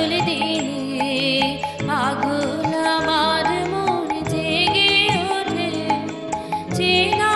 সকল দিনে আগুন আমার মন জেগে ওঠে। চেনা